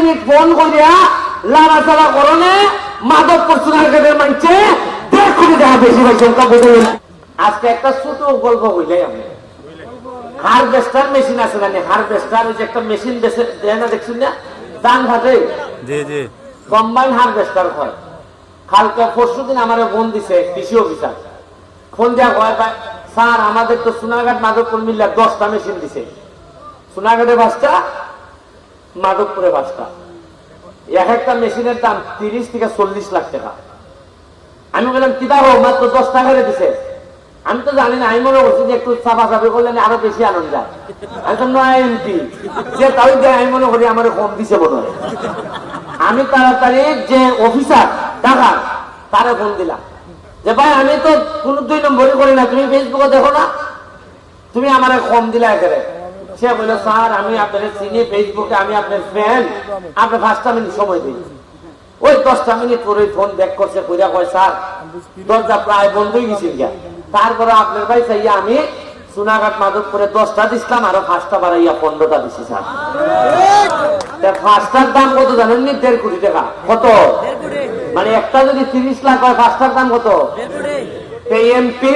Minute phone করিয়া লাড়াচাড়া করনে মাধবপুর সোনারঘাটের মানছে দেড় কোটি টাকা বেশি পাইছে ওটা বোঝা আজকে একটা ছোট গল্প হইলাই আমি। হারভেস্টার মেশিন আছে না হারভেস্টার ওই যে একটা মেশিন বেছে দেয় না দেখছেন না? জি জি। কম্বাইন হারভেস্টার হয়। কালকে পরশু দিন আমার ফোন দিছে কৃষি অফিসার। ফোন দেওয়া হয় স্যার আমাদের তো সোনাঘাট মাধবপুর মিল্লা দশটা মেশিন দিছে। সোনাঘাটে পাঁচটা মাধবপুরে পাঁচটা এক একটা মেশিনের দাম তিরিশ থেকে চল্লিশ লাখ টাকা। আমি বললাম কিতা হোক মাত্র দশ টাকারে দিছে। আমি তো জানি না, আমি মনে করছি যে একটু চাপা চাপি করলে আরও বেশি আনন্দ আমি তাই আমি মনে করি আমার কম দিছে হয়। আমি তাড়াতাড়ি যে অফিসার তারে ফোন দিলাম। যে, ভাই, আমি তো কোন দুই নম্বরই করি না। তুমি ফেসবুকে দেখো না। তুমি আমার কম দিলা একেবারে। সে বলল স্যার আমি আপনার চিনি ফেসবুকে আমি আপনার ফ্যান আপনার পাঁচটা মিনিট সময় দিই ওই দশটা মিনিট পরে ফোন ব্যাক করছে কইরা কয় স্যার দরজা প্রায় বন্ধই গেছিল গিয়া। তারপরে আপনার ভাই চাইয়া আমি সোনাঘাট মাধবপুরে দশটা দিছিলাম আরও পাঁচটা বাড়াইয়া পনেরোটা দিছি স্যার। পাঁচটার দাম কত জানেন নি? দেড় কোটি টাকা। কত? মানে একটা যদি তিরিশ লাখ হয় পাঁচটার দাম কত? এমপি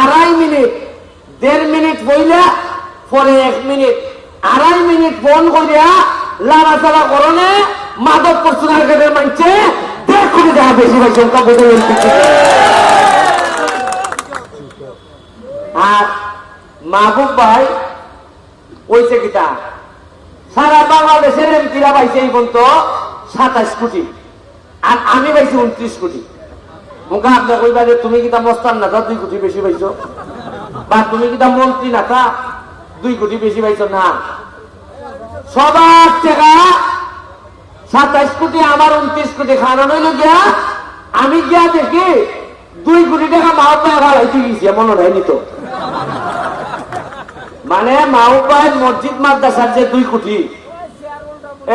আড়াই মিনিট দেড় মিনিট বইলা পরে এক মিনিট আড়াই মিনিট ফোন করিয়া লাড়াচাড়া করনে মাধবপুর সোনারঘাটের মানছে দেড় কোটি টাকা বেশি আর মাহবুব ভাই ওইছে কিতা সারা বাংলাদেশের এমপিরা পাইছে এই পর্যন্ত সাতাশ কোটি, আর আমি পাইছি উনত্রিশ কোটি। মুখা আপনার কইবা তুমি কিতা মস্তান না দুই কোটি বেশি পাইছো। বা তুমি কিতা মন্ত্রী না, তা দুই কোটি বেশি পাইছো না। সবার টাকা সাতাইশ কোটি আমার উনত্রিশ কোটি খানো নইল গিয়া আমি গিয়া দেখি দুই কোটি টাকা মাও পায় ভাড়াইতে গেছি মনে হয় নিত মানে মাহবাই মসজিদ মাদ্রাসার যে দুই কোটি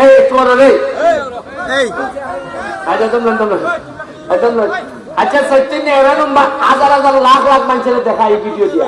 এই তোমার রে আচ্ছা আচ্ছা আচ্ছা সত্যি নম্বর হাজার হাজার লাখ লাখ মানুষের দেখা এই ভিডিও দিয়া।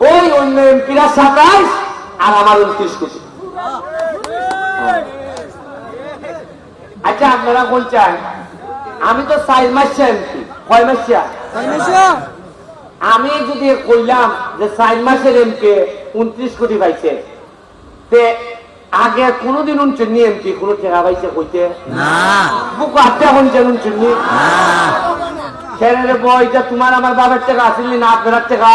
ওই অন্য এমপিরা সাতাইশ আর আমার উনত্রিশ কোটি। আচ্ছা আপনারা বলছেন আমি তো চার মাস এমপি কয় মাসিয়া আমি যদি কইলাম যে চার মাসের এমপি উনত্রিশ কোটি পাইছে তে আগে কোনোদিন উনচুন্নি এমপি কোনো টাকা পাইছে কইতে? না। বুক আটটা শুনছেন উনচুন্নি ছেড়ে বই যে তোমার আমার বাবার টাকা আসেনি না আপনার টাকা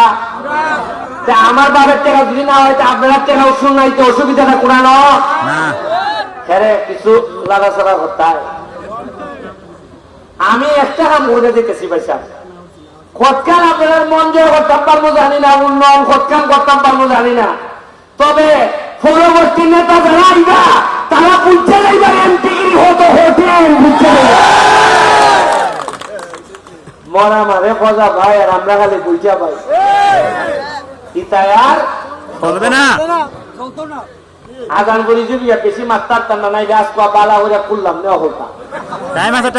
আমার বাবার টাকা যদি না হয় তা আপনার টাকা উৎসব নাই তো অসুবিধাটা কোরআন না। ছেড়ে কিছু লাগাছড়া করতে হয়। আমি একটা কাম করে দিতেছি পয়সা খতকান আপনার মন জয় করতাম পারব জানি না উন্নয়ন খতকান করতাম পারব জানি না। তবে পরবর্তী নেতা যারা আইবা তারা বুঝছে যাইবা এমপি হতো হোটেল বুঝছে মরা মারে ফজা ভাই আর আমরা খালি বুঝা ভাই ইতায়ার চলবে না। আগান করি যদি বেশি মাত্রার টান্না নাই গাছ বালা হইয়া খুললাম নেওয়া হতাম